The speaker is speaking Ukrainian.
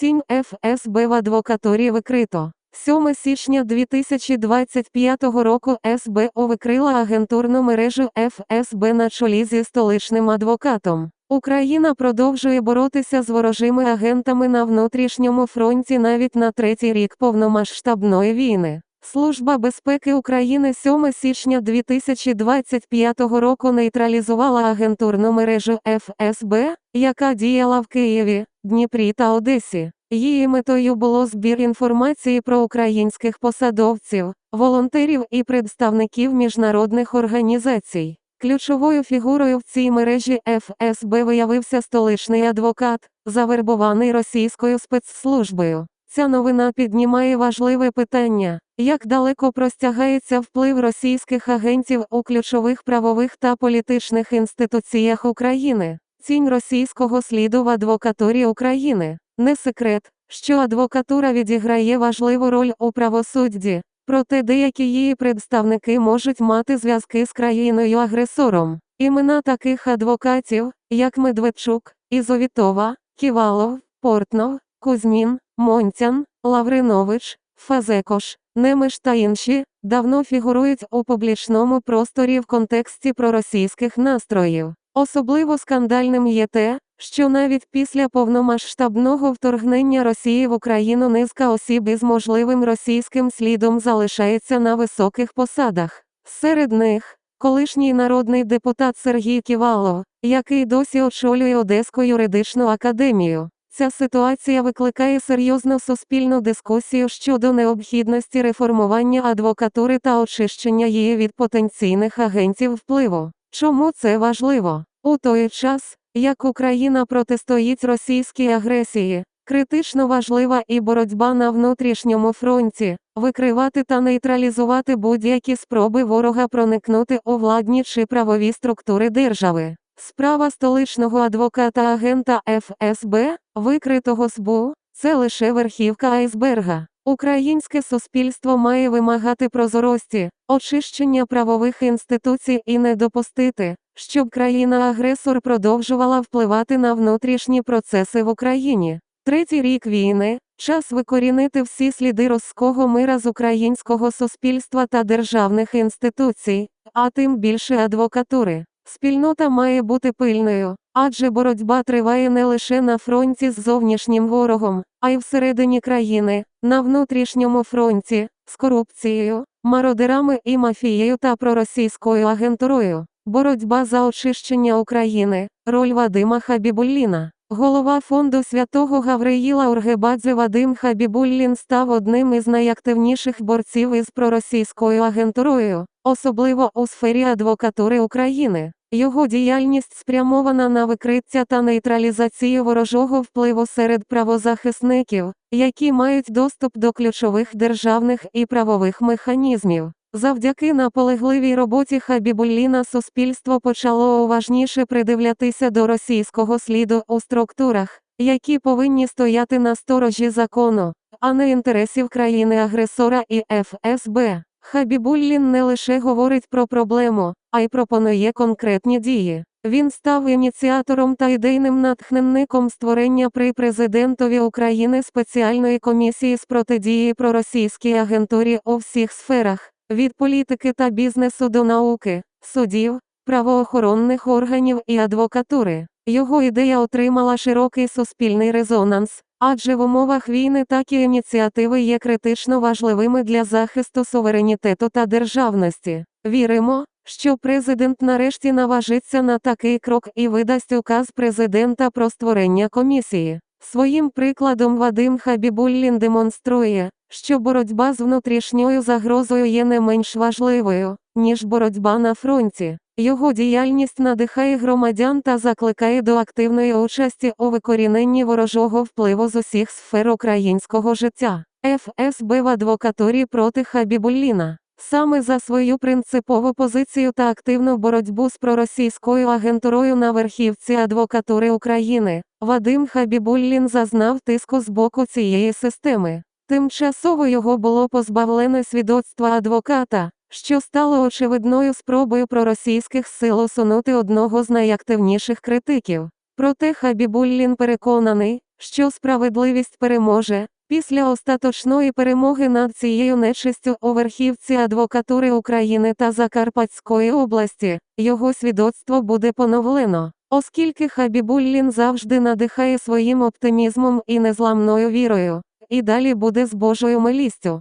Тінь ФСБ в адвокатурі викрито. 7 січня 2025 року СБО викрила агентурну мережу ФСБ на чолі зі столичним адвокатом. Україна продовжує боротися з ворожими агентами на внутрішньому фронті навіть на третій рік повномасштабної війни. Служба безпеки України 7 січня 2025 року нейтралізувала агентурну мережу ФСБ, яка діяла в Києві, Дніпрі та Одесі. Її метою було збір інформації про українських посадовців, волонтерів і представників міжнародних організацій. Ключовою фігурою в цій мережі ФСБ виявився столичний адвокат, завербований російською спецслужбою. Ця новина піднімає важливе питання, як далеко простягається вплив російських агентів у ключових правових та політичних інституціях України. Цінь російського сліду в адвокатурі України. Не секрет, що адвокатура відіграє важливу роль у правосудді, проте деякі її представники можуть мати зв'язки з країною-агресором. Імена таких адвокатів, як Медведчук, Ізовітова, Ківалов, Портнов, Кузьмін, Монтян, Лавринович, Фазекош, Немеш та інші, давно фігурують у публічному просторі в контексті проросійських настроїв. Особливо скандальним є те, що навіть після повномасштабного вторгнення Росії в Україну низка осіб із можливим російським слідом залишається на високих посадах. Серед них колишній народний депутат Сергій Ківалов, який досі очолює Одеську юридичну академію. Ця ситуація викликає серйозну суспільну дискусію щодо необхідності реформування адвокатури та очищення її від потенційних агентів впливу. Чому це важливо? У той час, як Україна протистоїть російській агресії, критично важлива і боротьба на внутрішньому фронті, викривати та нейтралізувати будь-які спроби ворога проникнути у владні чи правові структури держави. Справа столичного адвоката-агента ФСБ, викритого СБУ, це лише верхівка айсберга. Українське суспільство має вимагати прозорості, очищення правових інституцій і не допустити, щоб країна-агресор продовжувала впливати на внутрішні процеси в Україні. Третій рік війни час викорінити всі сліди руського мира з українського суспільства та державних інституцій, а тим більше адвокатури. Спільнота має бути пильною, адже боротьба триває не лише на фронті з зовнішнім ворогом, а й всередині країни, на внутрішньому фронті, з корупцією, мародерами і мафією та проросійською агентурою. Боротьба за очищення України, роль Вадима Хабібулліна. Голова фонду святого Гавриїла Ургебадзе Вадим Хабібуллін став одним із найактивніших борців із проросійською агентурою, особливо у сфері адвокатури України. Його діяльність спрямована на викриття та нейтралізацію ворожого впливу серед правозахисників, які мають доступ до ключових державних і правових механізмів. Завдяки наполегливій роботі Хабібулліна суспільство почало уважніше придивлятися до російського сліду у структурах, які повинні стояти на сторожі закону, а не інтересів країни-агресора і ФСБ. Хабібуллін не лише говорить про проблему, а й пропонує конкретні дії. Він став ініціатором та ідейним натхненником створення при президентові України спеціальної комісії з протидії проросійській агентурі у всіх сферах, від політики та бізнесу до науки, судів, правоохоронних органів і адвокатури. Його ідея отримала широкий суспільний резонанс, адже в умовах війни такі ініціативи є критично важливими для захисту суверенітету та державності. Віримо, що президент нарешті наважиться на такий крок і видасть указ президента про створення комісії. Своїм прикладом Вадим Хабібуллін демонструє, що боротьба з внутрішньою загрозою є не менш важливою, ніж боротьба на фронті. Його діяльність надихає громадян та закликає до активної участі у викоріненні ворожого впливу з усіх сфер українського життя. ФСБ в адвокатурі проти Хабібулліна. Саме за свою принципову позицію та активну боротьбу з проросійською агентурою на верхівці адвокатури України, Вадим Хабібуллін зазнав тиску з боку цієї системи. Тимчасово його було позбавлено свідоцтва адвоката, що стало очевидною спробою проросійських сил усунути одного з найактивніших критиків. Проте Хабібуллін переконаний, що справедливість переможе. Після остаточної перемоги над цією нечистю у верхівці адвокатури України та Закарпатської області, його свідоцтво буде поновлено. Оскільки Хабібуллін завжди надихає своїм оптимізмом і незламною вірою, і далі буде з Божою милістю.